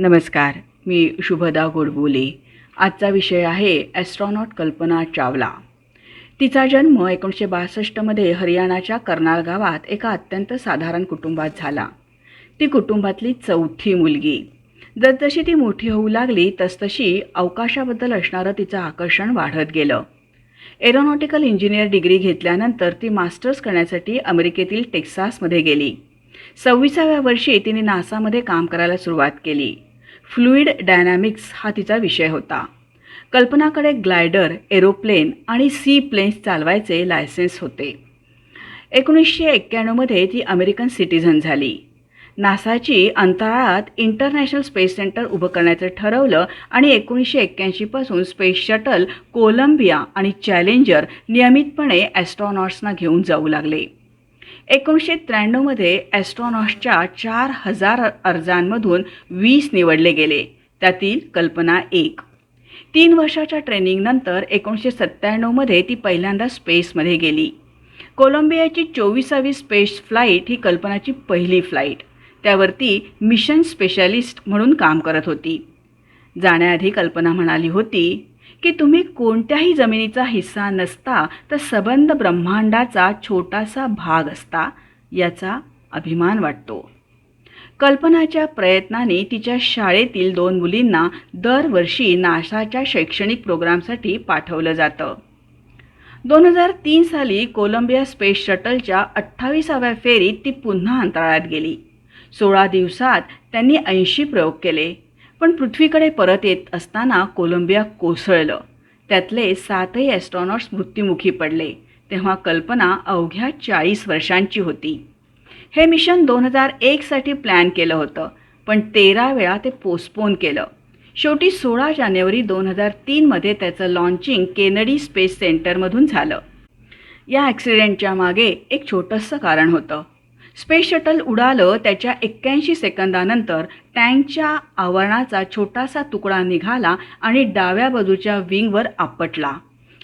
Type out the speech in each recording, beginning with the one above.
नमस्कार मी शुभदा गोडबोले. आजचा विषय आहे ॲस्ट्रॉनॉट कल्पना चावला. तिचा जन्म एकोणीसशे बासष्टमध्ये हरियाणाच्या कर्नाल गावात एका अत्यंत साधारण कुटुंबात झाला. ती कुटुंबातली चौथी मुलगी. जसजशी ती मोठी होऊ लागली तसतशी अवकाशाबद्दल असणारं तिचं आकर्षण वाढत गेलं. एरोनॉटिकल इंजिनियर डिग्री घेतल्यानंतर ती मास्टर्स करण्यासाठी अमेरिकेतील टेक्सासमध्ये गेली. सव्वीसाव्या वर्षी तिने नासामध्ये काम करायला सुरुवात केली. फ्लुईड डायनॅमिक्स हा तिचा विषय होता. कल्पनाकडे ग्लायडर एरोप्लेन आणि सी प्लेन्स चालवायचे लायसन्स होते. एकोणीसशे एक्क्याण्णवमध्ये ती अमेरिकन सिटिझन झाली. नासाची अंतराळात इंटरनॅशनल स्पेस सेंटर उभं करण्याचं ठरवलं आणि एकोणीसशे एक्क्याऐंशीपासून स्पेस शटल कोलंबिया आणि चॅलेंजर नियमितपणे ॲस्ट्रॉनॉट्सना घेऊन जाऊ लागले. एकोणीसशे त्र्याण्णवमध्ये ॲस्ट्रॉनॉट्सच्या चार हजार अर्जांमधून वीस निवडले गेले. त्यातील कल्पना एक. तीन वर्षाच्या ट्रेनिंगनंतर एकोणीसशे सत्त्याण्णवमध्ये ती पहिल्यांदा स्पेसमध्ये गेली. कोलंबियाची चोवीसावी स्पेस फ्लाईट ही कल्पनाची पहिली फ्लाईट त्यावरती मिशन स्पेशालिस्ट म्हणून काम करत होती. जाण्याआधी कल्पना म्हणाली होती की तुम्ही कोणत्याही जमिनीचा हिस्सा नसता तर सबंध ब्रह्मांडाचा छोटासा भाग असता याचा अभिमान वाटतो. कल्पनाच्या प्रयत्नाने तिच्या शाळेतील दोन मुलींना दरवर्षी नासाच्या शैक्षणिक प्रोग्रामसाठी पाठवलं जातं. दोन हजार तीन साली कोलंबिया स्पेस शटलच्या अठ्ठावीसाव्या फेरीत ती पुन्हा अंतराळात गेली. सोळा दिवसात त्यांनी ऐंशी प्रयोग केले. पण पृथ्वीकडे परत येत असताना कोलंबिया कोसळलं. त्यातले सातही ॲस्ट्रॉनॉट्स मृत्युमुखी पडले. तेव्हा कल्पना अवघ्या चाळीस वर्षांची होती. हे मिशन दोन हजार एकसाठी प्लॅन केलं होतं पण तेरा वेळा ते पोस्टपोन केलं. शेवटी सोळा जानेवारी दोन हजार तीनमध्ये त्याचं लॉन्चिंग केनडी स्पेस सेंटरमधून झालं. या ॲक्सिडेंटच्या मागे एक छोटंसं कारण होतं. स्पेस शटल उडालं त्याच्या एक्क्याऐंशी सेकंदानंतर टँकच्या आवरणाचा छोटासा तुकडा निघाला आणि डाव्या बाजूच्या विंगवर आपटला.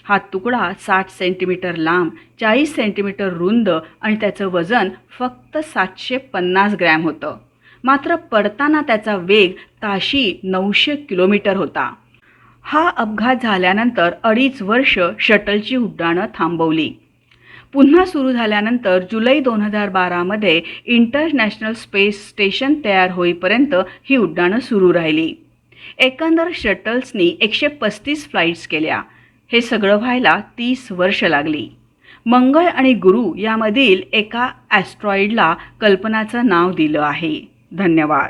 हा तुकडा साठ सेंटीमीटर लांब चाळीस सेंटीमीटर रुंद आणि त्याचं वजन फक्त सातशे पन्नास ग्रॅम होतं. मात्र पडताना त्याचा वेग ताशी नऊशे किलोमीटर होता. हा अपघात झाल्यानंतर अडीच वर्ष शटलची उड्डाणं थांबवली. पुन्हा सुरू झाल्यानंतर जुलै दोन हजार बारामध्ये इंटरनॅशनल स्पेस स्टेशन तयार होईपर्यंत ही उड्डाणं सुरू राहिली. एकंदर शटल्सनी एकशे पस्तीस फ्लाईट्स केल्या. हे सगळं व्हायला तीस वर्ष लागली. मंगळ आणि गुरु यामधील एका ॲस्ट्रॉईडला कल्पनाचं नाव दिलं आहे. धन्यवाद.